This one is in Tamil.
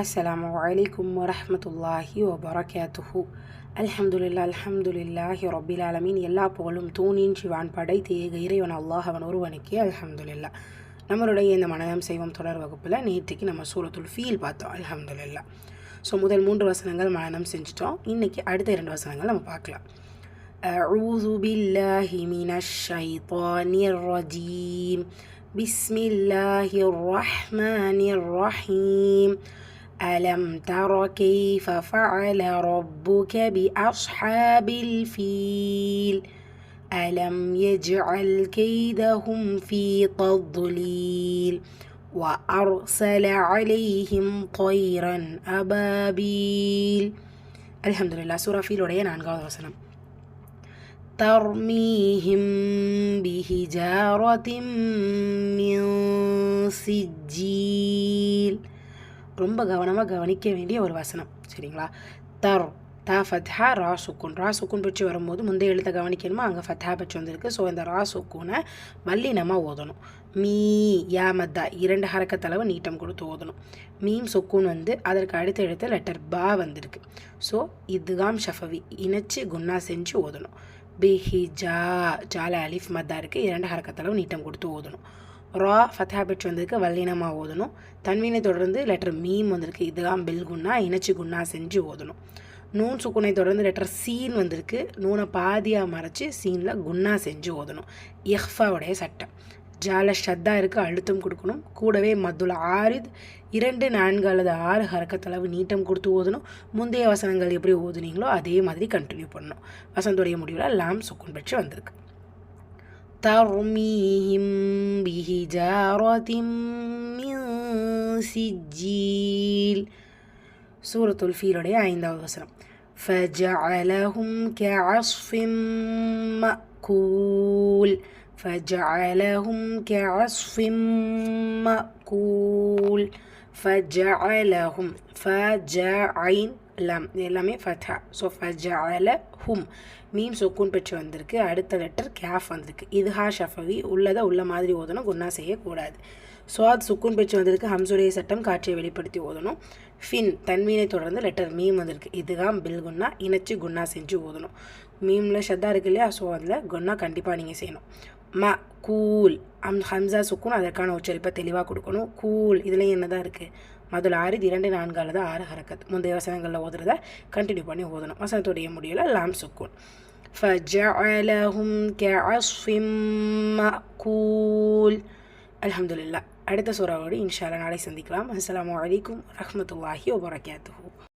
அஸ்ஸலாமு அலைக்கும் வரஹ்மத்துல்லாஹி வபரகாத்துஹு அல்ஹம்துலில்லா அல்ஹம்துலில்லாஹி ரப்பில் ஆலமீன் எல்லா புகழும் தூணின் சிவான் படைத்து ஏக இறைவன் அல்லாஹ் அவன் ஒருவனுக்கே அல்ஹம்துலில்லா நம்மளுடைய இந்த மனதம் செய்வோம் தொடர் வகுப்பில் நேற்றுக்கு நம்ம சூரத்துல் ஃபீல் பார்த்தோம் அல்ஹம்துலில்லா ஸோ முதல் மூன்று வசனங்கள் மனநம் செஞ்சிட்டோம் இன்றைக்கி அடுத்த இரண்டு வசனங்கள் நம்ம பார்க்கலாம் أعوذ بالله من الشيطان الرجيم بسم الله الرحمن الرحيم ألم تر كيف فعل ربك بأصحاب الفيل؟ ألم يجعل كيدهم في تضليل؟ وأرسل عليهم طيرا أبابيل. الحمد لله سورة في لورين عن قول وسلم. ترميهم بحجارة من سجيل. ரொம்ப கவனமாக கவனிக்க வேண்டிய ஒரு வசனம். சரிங்களா? தர் தா ஃபத்ஹா ரா சுக்குன். ரா சுக்குன் பற்றி வரும்போது முந்தைய எழுத்தை கவனிக்கணுமா? அங்கே ஃபத்ஹா பற்றி வந்திருக்கு. ஸோ இந்த ரா சுக்குனை வல்லினமாக ஓதணும். மீ யா மத்தா இரண்டு ஹரக்கத்தளவு நீட்டம் கொடுத்து ஓதணும். மீம் சுக்குன் வந்து அதற்கு அடுத்த எழுத்து லெட்டர் பா வந்திருக்கு. ஸோ இதுகாம் ஷஃபவி. இணைச்சி குன்னா செஞ்சு ஓதணும். பிஹி ஜா ஜால அலிஃப் மத்தா இருக்குது இரண்டு ஹரக்கத்தளவு நீட்டம் கொடுத்து ஓதணும். ரா ஃபத்தா பெற்று வந்திருக்கு வல்லினமாக ஓதணும். தன்வீனை தொடர்ந்து லெட்டர் மீம் வந்திருக்கு. இதுதான் பில் குன்னா இணைச்சி குன்னா செஞ்சு ஓதணும். நூன் சுக்குனை தொடர்ந்து லெட்டர் சீன் வந்திருக்கு. நூனை பாதியாக மறைச்சி சீனில் குன்னா செஞ்சு ஓதணும். இஹ்ஃபாவுடைய சட்டம். ஜால ஷத்தா இருக்குது அழுத்தம் கொடுக்கணும். கூடவே மதுல ஆரித் இரண்டு நான்கு அல்லது ஆறு ஹரக்கத்தளவு நீட்டம் கொடுத்து ஓதணும். முந்தைய வசனங்கள் எப்படி ஓதுனீங்களோ அதே மாதிரி கண்டினியூ பண்ணணும். வசனத்துடைய முடிவில் லாம் சுக்குன் பெற்று வந்திருக்கு. ترميهم بحجارة من سجيل. سورة الفيل عند وسلم فجعلهم كعصف مأكول. فجعلهم كعصف مأكول. فجعلهم فجعين லம் எல்லாமே ஃபத்ஹா ஸோ ஃபஜால ஹும் மீம் சொக்குன் பெற்று வந்திருக்கு. அடுத்த லெட்டர் கேஃப் வந்திருக்கு. இதுஹா ஷஃபவி உள்ளதை உள்ள மாதிரி ஓதணும் குன்னா செய்யக்கூடாது. சுவாத் சுக்கூன் பெற்று வந்திருக்கு ஹம்சுடைய சட்டம் காட்சியை வெளிப்படுத்தி ஓதணும். ஃபின் தன்மீனை தொடர்ந்து லெட்டர் மீம் வந்திருக்கு. இதுதான் பில் குன்னா இணைச்சி குன்னா செஞ்சு ஓதணும். மீமில் ஷத்தா இருக்கு இல்லையா ஸோ அதில் குன்னா கண்டிப்பாக நீங்கள் செய்யணும். ம கூல் அம் ஹம்சா சுக்குன் அதற்கான உச்சரிப்பை தெளிவாக கொடுக்கணும். கூல் இதுலேயும் என்ன தான் இருக்குது முதல் ஆறு இரண்டு நான்கு அல்லது ஆறு ஹரக்கத் முந்தைய வசனங்களில் ஓதுறத கண்டினியூ பண்ணி ஓதணும் வசனத்துடைய முடிவில் லாம் சுக்குன் فجعلهم كعصف مأكول الحمد لله அடுத்த சூறாவோடு இன்ஷால்லா நாளை சந்திக்கலாம் அஸ்லாம் வலைக்கம் வரமத்துல்லாஹி வபரகாத்துஹூ